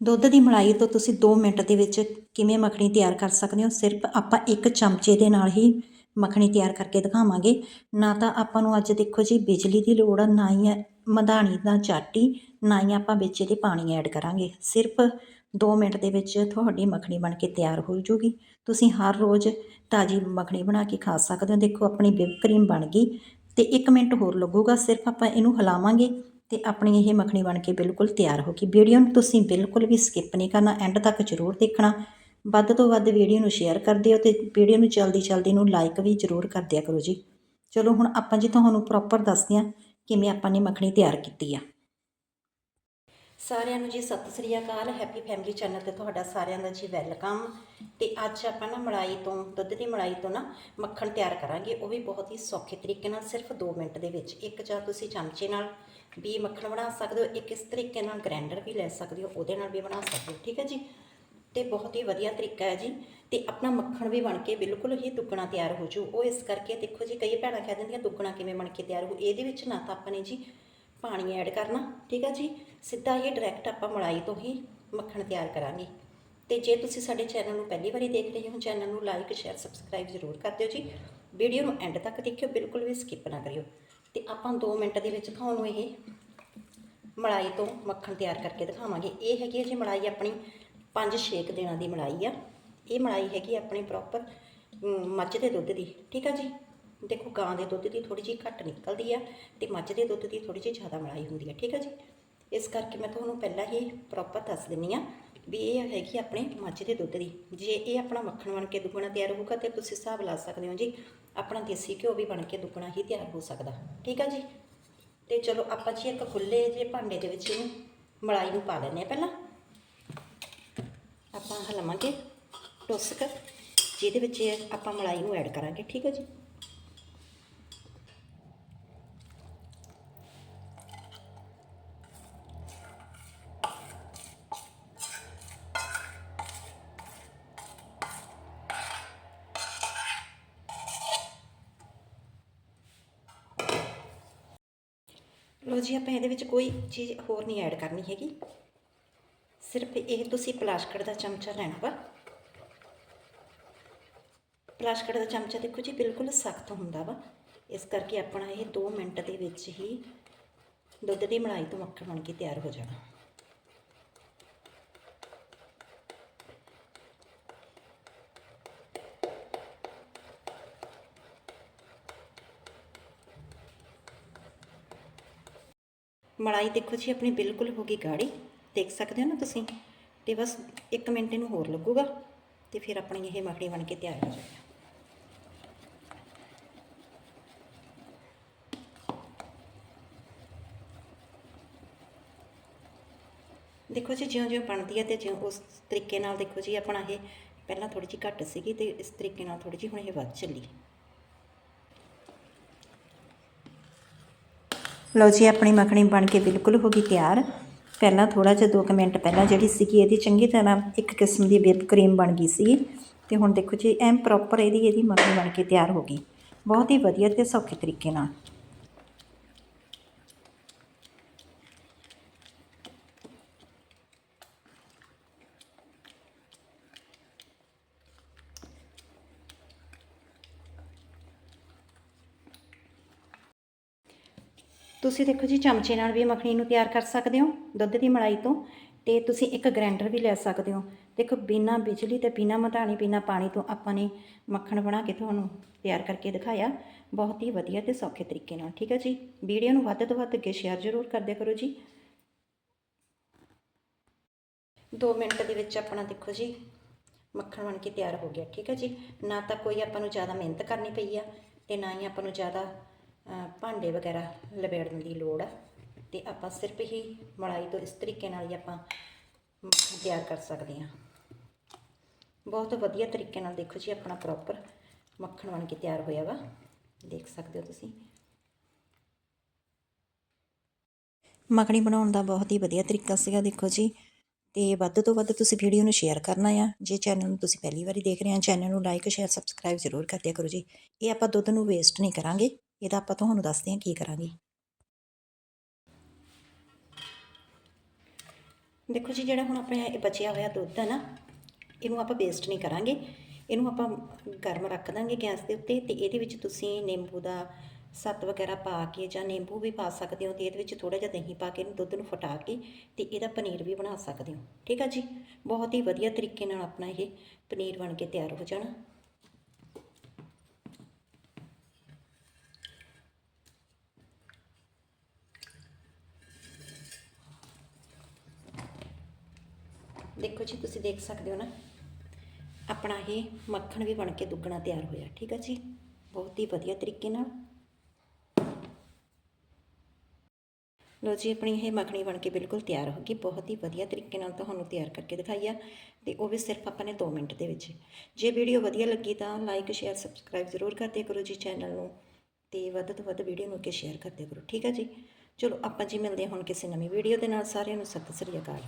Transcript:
ਦੁੱਧ ਦੀ ਮਲਾਈ ਤੋਂ ਤੁਸੀਂ 2 ਮਿੰਟ ਦੇ ਵਿੱਚ ਕਿਵੇਂ ਮੱਖਣੀ ਤਿਆਰ ਕਰ ਸਕਦੇ ਹੋ? ਸਿਰਫ ਆਪਾਂ ਇੱਕ ਚਮਚੇ ਦੇ ਨਾਲ ਹੀ ਮੱਖਣੀ ਤਿਆਰ ਕਰਕੇ ਦਿਖਾਵਾਂਗੇ। ਨਾ ਤਾਂ ਆਪਾਂ ਨੂੰ ਅੱਜ ਦੇਖੋ ਜੀ ਬਿਜਲੀ ਦੀ ਲੋੜ ਆ, ਨਾ ਹੀ ਮਧਾਣੀ ਦਾ ਚਾਟੀ, ਨਾ ਹੀ ਆਪਾਂ ਵਿੱਚ ਇਹਦੇ ਪਾਣੀ ਐਡ ਕਰਾਂਗੇ। ਸਿਰਫ 2 ਮਿੰਟ ਦੇ ਵਿੱਚ ਤੁਹਾਡੀ ਮੱਖਣੀ ਬਣ ਕੇ ਤਿਆਰ ਹੋ ਜੂਗੀ। ਤੁਸੀਂ ਹਰ ਰੋਜ਼ ਤਾਜ਼ੀ ਮੱਖਣੀ ਬਣਾ ਕੇ ਖਾ ਸਕਦੇ ਹੋ। ਦੇਖੋ ਆਪਣੀ ਵਿਪ ਕਰੀਮ ਬਣ ਗਈ ਤੇ 1 ਮਿੰਟ ਹੋਰ ਲੱਗੂਗਾ। ਸਿਰਫ ਆਪਾਂ ਇਹਨੂੰ ਹਿਲਾਵਾਂਗੇ। ਤੇ ਆਪਣੀ ਇਹ ਮੱਖਣੀ ਬਣ ਕੇ ਬਿਲਕੁਲ ਤਿਆਰ ਹੋ ਗਈ। ਵੀਡੀਓ ਨੂੰ ਤੁਸੀਂ ਬਿਲਕੁਲ ਵੀ ਸਕਿਪ ਨਹੀਂ ਕਰਨਾ ਐਂਡ ਤੱਕ ਜ਼ਰੂਰ ਦੇਖਣਾ। ਵੱਧ ਤੋਂ ਵੱਧ ਵੀਡੀਓ ਨੂੰ ਸ਼ੇਅਰ ਕਰ ਦਿਓ ਤੇ ਵੀਡੀਓ ਨੂੰ ਜਲਦੀ ਜਲਦੀ ਨੂੰ ਲਾਈਕ ਵੀ ਜ਼ਰੂਰ ਕਰ ਦਿਆ ਕਰੋ ਜੀ। ਚਲੋ ਹੁਣ ਆਪਾਂ ਜੀ ਤੁਹਾਨੂੰ ਪ੍ਰੋਪਰ ਦੱਸਦੇ ਹਾਂ ਕਿਵੇਂ ਆਪਾਂ ਨੇ ਮੱਖਣੀ ਤਿਆਰ ਕੀਤੀ ਆ। ਸਾਰਿਆਂ ਨੂੰ ਜੀ ਸਤਿ ਸ੍ਰੀ ਅਕਾਲ ਹੈਪੀ ਫੈਮਿਲੀ ਚੈਨਲ ਤੇ ਤੁਹਾਡਾ ਸਾਰਿਆਂ ਦਾ ਜੀ ਵੈਲਕਮ ਤੇ ਅੱਜ ਆਪਾਂ ਨਾ ਮਲਾਈ ਤੋਂ, ਦੁੱਧ ਦੀ ਮਲਾਈ ਤੋਂ ਨਾ ਮੱਖਣ ਤਿਆਰ ਕਰਾਂਗੇ। ਉਹ ਵੀ ਬਹੁਤ ਹੀ ਸੌਖੇ ਤਰੀਕੇ ਨਾਲ, ਸਿਰਫ 2 ਮਿੰਟ ਦੇ ਵਿੱਚ। ਇੱਕ ਜਾਂ ਤੁਸੀਂ ਚਮਚੇ ਨਾਲ ਵੀ ਮੱਖਣ ਬਣਾ ਸਕਦੇ ਹੋ, ਇੱਕ ਇਸ ਤਰੀਕੇ ਨਾਲ ਗ੍ਰਾਈਂਡਰ ਵੀ ਲੈ ਸਕਦੇ ਹੋ, ਉਹਦੇ ਨਾਲ ਵੀ ਬਣਾ ਸਕਦੇ ਹੋ, ਠੀਕ ਹੈ ਜੀ? ਤੇ ਬਹੁਤ ਹੀ ਵਧੀਆ ਤਰੀਕਾ ਹੈ ਜੀ। ਤੇ ਆਪਣਾ ਮੱਖਣ ਵੀ ਬਣ ਕੇ ਬਿਲਕੁਲ ਹੀ ਦੁੱਗਣਾ ਤਿਆਰ ਹੋ ਜੂ ਉਹ ਇਸ ਕਰਕੇ ਦੇਖੋ ਜੀ, ਕਈ ਭੈਣਾਂ ਕਹਿ ਦਿੰਦੀਆਂ, ਦੁੱਗਣਾ ਕਿਵੇਂ ਬਣ ਕੇ ਤਿਆਰ ਹੋ, ਇਹਦੇ ਵਿੱਚ ਨਾ ਤਾਂ ਆਪਾਂ ਨੇ ਜੀ ਪਾਣੀ ਐਡ ਕਰਨਾ, ਠੀਕ ਹੈ ਜੀ? ਸਿੱਧਾ ਹੀ ਡਾਇਰੈਕਟ ਆਪਾਂ ਮਲਾਈ ਤੋਂ ਹੀ ਮੱਖਣ ਤਿਆਰ ਕਰਾਂਗੇ। ਤੇ ਜੇ ਤੁਸੀਂ ਸਾਡੇ ਚੈਨਲ ਨੂੰ ਪਹਿਲੀ ਵਾਰੀ ਦੇਖ ਰਹੇ ਹੋ ਚੈਨਲ ਨੂੰ ਲਾਈਕ ਸ਼ੇਅਰ ਸਬਸਕ੍ਰਾਈਬ ਜ਼ਰੂਰ ਕਰ ਦਿਓ ਜੀ। ਵੀਡੀਓ ਨੂੰ ਐਂਡ ਤੱਕ ਦੇਖਿਓ, ਬਿਲਕੁਲ ਵੀ ਸਕਿਪ ਨਾ ਕਰਿਓ। ਤੇ ਆਪਾਂ 2 ਮਿੰਟ ਦੇ ਵਿੱਚ ਤੁਹਾਨੂੰ ਇਹ ਮਲਾਈ ਤੋਂ ਮੱਖਣ ਤਿਆਰ ਕਰਕੇ ਦਿਖਾਵਾਂਗੇ। ਇਹ ਹੈਗੀ ਹੈ ਜੀ ਮਲਾਈ ਆਪਣੀ 5-6 ਦਿਨਾਂ ਦੀ ਮਲਾਈ ਆ। ਇਹ ਮਲਾਈ ਹੈਗੀ ਆਪਣੀ ਪ੍ਰੋਪਰ ਮੱਝ ਦੇ ਦੁੱਧ ਦੀ। ਠੀਕ ਆ ਜੀ? ਦੇਖੋ ਗਾਂ ਦੇ ਦੁੱਧ ਦੀ ਥੋੜੀ ਜਿਹੀ ਘੱਟ ਨਿਕਲਦੀ ਆ ਤੇ ਮੱਝ ਦੇ ਦੁੱਧ ਦੀ ਥੋੜੀ ਜਿਹੀ ਜ਼ਿਆਦਾ ਮਲਾਈ ਹੁੰਦੀ ਆ। ਠੀਕ ਆ ਜੀ? ਇਸ ਕਰਕੇ ਮੈਂ ਤੁਹਾਨੂੰ ਪਹਿਲਾਂ ਹੀ ਪ੍ਰੋਪਰ ਦੱਸ ਦਿੰਨੀ ਆ ਵੀ ਇਹ ਹੈਗੀ ਆਪਣੇ ਮੱਝ ਦੇ ਦੁੱਧ ਦੀ। ਜੇ ਇਹ ਆਪਣਾ ਮੱਖਣ ਬਣ ਕੇ ਦੁੱਗਣਾ ਤਿਆਰ ਹੋਊਗਾ ਤੇ ਤੁਸੀਂ ਹਿਸਾਬ ਲਾ ਸਕਦੇ ਹੋ ਜੀ, ਆਪਣਾ ਦੇਸੀ ਘਿਓ ਵੀ ਬਣ ਕੇ ਦੁੱਗਣਾ ਹੀ ਤਿਆਰ ਹੋ ਸਕਦਾ। ਠੀਕ ਆ ਜੀ? ਤੇ ਚਲੋ ਆਪਾਂ ਜੀ ਇੱਕ ਖੁੱਲੇ ਜੇ ਭਾਂਡੇ ਦੇ ਵਿੱਚ ਇਹਨੂੰ ਮਲਾਈ ਨੂੰ ਪਾ ਲੈਂਦੇ ਆ ਪਹਿਲਾਂ। ਆਪਾਂ ਹਲਾਵਾਂਗੇ ਟੁਸਕ ਜਿਹਦੇ ਵਿੱਚ ਆਪਾਂ ਮਲਾਈ ਨੂੰ ਐਡ ਕਰਾਂਗੇ। ਠੀਕ ਹੈ ਜੀ? ਲੋ ਜੀ, ਆਪਾਂ ਇਹਦੇ ਵਿੱਚ ਕੋਈ ਚੀਜ਼ ਹੋਰ ਨਹੀਂ ਐਡ ਕਰਨੀ ਹੈਗੀ। ਸਿਰਫ ਇਹ ਤੁਸੀਂ ਪਲਾਸਕਟ ਦਾ ਚਮਚਾ ਲੈਣਾ ਵਾ। ਪਲਾਸਕਟ ਦਾ ਚਮਚਾ ਦੇਖੋ ਜੀ, ਬਿਲਕੁਲ ਸਖਤ ਹੁੰਦਾ ਵਾ। ਇਸ ਕਰਕੇ ਆਪਣਾ ਇਹ 2 ਮਿੰਟ ਦੇ ਵਿੱਚ ਹੀ ਦੁੱਧ ਦੀ ਮਲਾਈ ਤੋਂ ਮੱਖਣ ਬਣ ਕੇ ਤਿਆਰ ਹੋ ਜਾਣਾ। ਮਲਾਈ ਦੇਖੋ ਜੀ, ਆਪਣੀ ਬਿਲਕੁਲ ਹੋ ਗਈ ਗਾੜੀ। ਦੇਖ ਸਕਦੇ ਹੋ ਨਾ ਤੁਸੀਂ? ਤੇ ਬਸ 1 ਮਿੰਟ ਇਹਨੂੰ ਹੋਰ ਲੱਗੂਗਾ ਤੇ ਫਿਰ ਆਪਣੀ ਇਹ ਮੱਖਣੀ ਬਣ ਕੇ ਤਿਆਰ ਹੋ ਜਾਏਗੀ। ਦੇਖੋ ਜੀ ਜਿਉਂ ਜਿਉਂ ਬਣਦੀ ਹੈ ਤੇ ਜਿਉਂ ਉਸ ਤਰੀਕੇ ਨਾਲ ਦੇਖੋ ਜੀ, ਆਪਣਾ ਇਹ ਪਹਿਲਾਂ ਥੋੜੀ ਜਿਹੀ ਘੱਟ ਸੀਗੀ ਤੇ ਇਸ ਤਰੀਕੇ ਨਾਲ ਥੋੜੀ ਜਿਹੀ ਹੁਣ ਇਹ ਵੱਧ ਚੱਲੀ। ਲਓ ਜੀ, ਆਪਣੀ ਮੱਖਣੀ ਬਣ ਕੇ ਬਿਲਕੁਲ ਹੋ ਗਈ ਤਿਆਰ। ਪਹਿਲਾਂ ਥੋੜਾ ਜਿਹਾ 2 ਮਿੰਟ ਪਹਿਲਾਂ ਜਿਹੜੀ ਸੀਗੀ ਇਹਦੀ ਚੰਗੀ ਤਰ੍ਹਾਂ ਇੱਕ ਕਿਸਮ ਦੀ ਵਿਪ ਕਰੀਮ ਬਣ ਗਈ ਸੀ ਤੇ ਹੁਣ ਦੇਖੋ ਜੀ ਐਮ ਪ੍ਰੋਪਰ ਇਹਦੀ ਇਹਦੀ ਮੱਖਣੀ ਬਣ ਕੇ ਤਿਆਰ ਹੋ ਗਈ। ਬਹੁਤ ਹੀ ਵਧੀਆ ਤੇ ਸੌਖੇ ਤਰੀਕੇ ਨਾਲ। ਤੁਸੀਂ ਦੇਖੋ ਜੀ ਚਮਚੇ ਨਾਲ ਵੀ ਮੱਖਣੀ ਨੂੰ ਤਿਆਰ ਕਰ ਸਕਦੇ ਹੋ, ਦੁੱਧ ਦੀ ਮਲਾਈ ਤੋਂ, ਤੇ ਤੁਸੀਂ ਇੱਕ ਗ੍ਰਾਈਂਡਰ ਵੀ ਲੈ ਸਕਦੇ ਹੋ। ਦੇਖੋ ਬਿਨਾ ਬਿਜਲੀ ਤੇ ਬਿਨਾ ਮਧਾਣੀ, ਬਿਨਾ ਪਾਣੀ ਤੋਂ ਆਪਾਂ ਨੇ ਮੱਖਣ ਬਣਾ ਕੇ ਤੁਹਾਨੂੰ ਤਿਆਰ ਕਰਕੇ ਦਿਖਾਇਆ। ਬਹੁਤ ਹੀ ਵਧੀਆ ਤੇ ਸੌਖੇ ਤਰੀਕੇ ਨਾਲ, ਠੀਕ ਹੈ ਜੀ? ਵੀਡੀਓ ਨੂੰ ਵੱਧ ਤੋਂ ਵੱਧ ਅੱਗੇ ਸ਼ੇਅਰ ਜ਼ਰੂਰ ਕਰਦੇ ਕਰੋ ਜੀ। 2 ਮਿੰਟ ਦੇ ਵਿੱਚ ਆਪਣਾ ਦੇਖੋ ਜੀ, ਮੱਖਣ ਬਣ ਕੇ ਤਿਆਰ ਹੋ ਗਿਆ, ਠੀਕ ਹੈ ਜੀ? ਨਾ ਤਾਂ ਕੋਈ ਆਪਾਂ ਨੂੰ ਜ਼ਿਆਦਾ ਮਿਹਨਤ ਕਰਨੀ ਪਈ ਆ, ਤੇ ਨਾ ਹੀ ਆਪਾਂ ਨੂੰ ਜ਼ਿਆਦਾ ਭਾਂਡੇ ਵਗੈਰਾ ਲਪੇੜਨ ਦੀ ਲੋੜ ਆ। ਤੇ ਆਪਾਂ ਸਿਰਫ ਹੀ ਮਲਾਈ ਤੋਂ ਇਸ ਤਰੀਕੇ ਨਾਲ ਹੀ ਆਪਾਂ ਮੱਖਣ ਤਿਆਰ ਕਰ ਸਕਦੇ ਹਾਂ। ਬਹੁਤ ਵਧੀਆ ਤਰੀਕੇ ਨਾਲ ਦੇਖੋ ਜੀ, ਆਪਣਾ ਪ੍ਰੋਪਰ ਮੱਖਣ ਬਣ ਕੇ ਤਿਆਰ ਹੋਇਆ ਵਾ। ਦੇਖ ਸਕਦੇ ਹੋ ਤੁਸੀਂ। ਮੱਖਣੀ ਬਣਾਉਣ ਦਾ ਬਹੁਤ ਹੀ ਵਧੀਆ ਤਰੀਕਾ ਸੀਗਾ, ਦੇਖੋ ਜੀ। ਤੇ ਵੱਧ ਤੋਂ ਵੱਧ ਤੁਸੀਂ ਵੀਡੀਓ ਨੂੰ ਸ਼ੇਅਰ ਕਰਨਾ ਆ। ਜੇ ਚੈਨਲ ਨੂੰ ਤੁਸੀਂ ਪਹਿਲੀ ਵਾਰੀ ਦੇਖ ਰਹੇ ਹੋ ਚੈਨਲ ਨੂੰ ਲਾਈਕ ਸ਼ੇਅਰ ਸਬਸਕ੍ਰਾਈਬ ਜ਼ਰੂਰ ਕਰ ਦਿਆ ਕਰੋ ਜੀ। ਇਹ ਆਪਾਂ ਦੁੱਧ ਨੂੰ ਵੇਸਟ ਨਹੀਂ ਕਰਾਂਗੇ। ਇਹਦਾ ਆਪਾਂ ਤੁਹਾਨੂੰ ਦੱਸਦੇ ਹਾਂ ਕੀ ਕਰਾਂਗੇ। ਦੇਖੋ ਜੀ, ਜਿਹੜਾ ਹੁਣ ਆਪਣਾ ਇਹ ਬਚਿਆ ਹੋਇਆ ਦੁੱਧ ਹੈ ਨਾ, ਇਹਨੂੰ ਆਪਾਂ ਵੇਸਟ ਨਹੀਂ ਕਰਾਂਗੇ। ਇਹਨੂੰ ਆਪਾਂ ਗਰਮ ਰੱਖ ਦਾਂਗੇ ਗੈਸ ਦੇ ਉੱਤੇ ਤੇ ਇਹਦੇ ਵਿੱਚ ਤੁਸੀਂ ਨਿੰਬੂ ਦਾ ਸੱਤ ਵਗੈਰਾ ਪਾ ਕੇ ਜਾਂ ਨਿੰਬੂ ਵੀ ਪਾ ਸਕਦੇ ਹੋ ਤੇ ਇਹਦੇ ਵਿੱਚ ਥੋੜਾ ਜਿਹਾ ਦਹੀਂ ਪਾ ਕੇ ਇਹਨੂੰ ਦੁੱਧ ਨੂੰ ਫਟਾ ਕੇ ਤੇ ਇਹਦਾ ਪਨੀਰ ਵੀ ਬਣਾ ਸਕਦੇ ਹੋ। ਠੀਕ ਆ ਜੀ? ਬਹੁਤ ਹੀ ਵਧੀਆ ਤਰੀਕੇ ਨਾਲ ਆਪਣਾ ਇਹ ਪਨੀਰ ਬਣ ਕੇ ਤਿਆਰ ਹੋ ਜਾਣਾ। ਦੇਖੋ ਜੀ, ਤੁਸੀਂ ਦੇਖ ਸਕਦੇ ਹੋ ਨਾ, ਆਪਣਾ ਇਹ ਮੱਖਣ ਵੀ ਬਣ ਕੇ ਦੁੱਗਣਾ ਤਿਆਰ ਹੋਇਆ, ਠੀਕ ਹੈ ਜੀ? ਬਹੁਤ ਹੀ ਵਧੀਆ ਤਰੀਕੇ ਨਾਲ। ਲੋ ਜੀ, ਆਪਣੀ ਇਹ ਮੱਖਣੀ ਬਣ ਕੇ ਬਿਲਕੁਲ ਤਿਆਰ ਹੋ ਗਈ, ਬਹੁਤ ਹੀ ਵਧੀਆ ਤਰੀਕੇ ਨਾਲ ਤੁਹਾਨੂੰ ਤਿਆਰ ਕਰਕੇ ਦਿਖਾਈ ਆ, ਤੇ ਉਹ ਵੀ ਸਿਰਫ ਆਪਾਂ ਨੇ 2 ਮਿੰਟ ਦੇ ਵਿੱਚ। ਜੇ ਵੀਡੀਓ ਵਧੀਆ ਲੱਗੀ ਤਾਂ ਲਾਈਕ ਸ਼ੇਅਰ ਸਬਸਕ੍ਰਾਈਬ ਜ਼ਰੂਰ ਕਰਦੇ ਕਰੋ ਜੀ ਚੈਨਲ ਨੂੰ, ਤੇ ਵੱਧ ਤੋਂ ਵੱਧ ਵੀਡੀਓ ਨੂੰ ਕੇ ਸ਼ੇਅਰ ਕਰਦੇ ਕਰੋ, ਠੀਕ ਹੈ ਜੀ? ਚਲੋ, ਆਪਾਂ ਜੀ ਮਿਲਦੇ ਹਾਂ ਹੁਣ ਕਿਸੇ ਨਵੀਂ ਵੀਡੀਓ ਦੇ ਨਾਲ, ਸਾਰਿਆਂ ਨੂੰ ਸਤਿ ਸ੍ਰੀ ਅਕਾਲ।